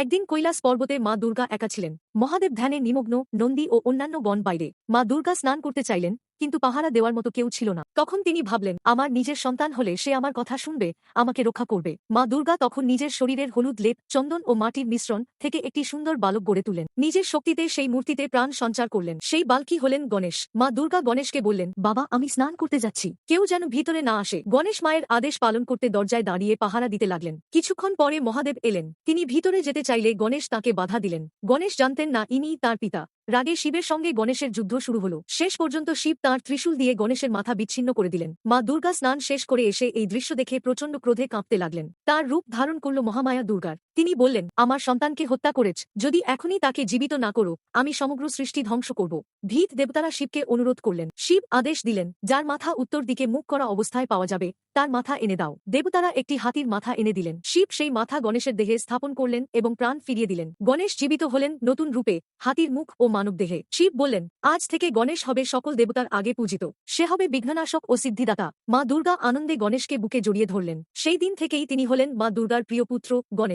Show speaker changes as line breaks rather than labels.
একদিন কৈলাস পর্বতে মা দুর্গা একা ছিলেন। মহাদেব ধ্যানে নিমগ্ন, নন্দী ও অন্যান্য বন বাইরে। মা দুর্গা স্নান করতে চাইলেন কিন্তু পাহারা দেওয়ার মতো কেউ ছিল না। তখন তিনি ভাবলেন, আমার নিজের সন্তান হলে সে আমার কথা শুনবে, আমাকে রক্ষা করবে। মা দুর্গা তখন নিজের শরীরের হলুদ লেপ, চন্দন ও মাটির মিশ্রণ থেকে একটি সুন্দর বালক গড়ে তুলেন। নিজের শক্তিতে সেই মূর্তিতে প্রাণ সঞ্চার করলেন। সেই বালকি হলেন গণেশ। মা দুর্গা গণেশকে বললেন, বাবা, আমি স্নান করতে যাচ্ছি। কেউ যেন ভিতরে না আসে। গণেশ মায়ের আদেশ পালন করতে দরজায় দাঁড়িয়ে পাহারা দিতে লাগলেন। কিছুক্ষণ পরে মহাদেব এলেন। তিনি ভিতরে যেতে চাইলে গণেশ তাকে বাধা দিলেন। গণেশ জানতেন না ইনি তার পিতা। রাগে শিবের সঙ্গে গণেশের যুদ্ধ শুরু হল। শেষ পর্যন্ত শিব তাঁর ত্রিশূল দিয়ে গণেশের মাথা বিচ্ছিন্ন করে দিলেন। মা দুর্গা স্নান শেষ করে এসে এই দৃশ্য দেখে প্রচণ্ড ক্রোধে কাঁপতে লাগলেন। তার রূপ ধারণ করল মহামায়া দুর্গার। তিনি বললেন, আমার সন্তানকে হত্যা করেছ। যদি এখনই তাকে জীবিত না করো, আমি সমগ্র সৃষ্টি ধ্বংস করব। ভীত দেবতারা শিবকে অনুরোধ করলেন। শিব আদেশ দিলেন, যার মাথা উত্তর দিকে মুখ করা অবস্থায় পাওয়া যাবে, তার মাথা এনে দাও। দেবতারা একটি হাতির মাথা এনে দিলেন। শিব সেই মাথা গণেশের দেহে স্থাপন করলেন এবং প্রাণ ফিরিয়ে দিলেন। গণেশ জীবিত হলেন নতুন রূপে, হাতির মুখ ও মানব দেহে শিব বললেন, আজ থেকে গণেশ হবে সকল দেবতার আগে পূজিত। সে হবে বিঘ্ননাশক ও সিদ্ধিদাতা। মা দুর্গা আনন্দে গণেশকে বুকে জড়িয়ে ধরলেন। সেই দিন থেকেই তিনি হলেন মা দুর্গার প্রিয় পুত্র গণেশ।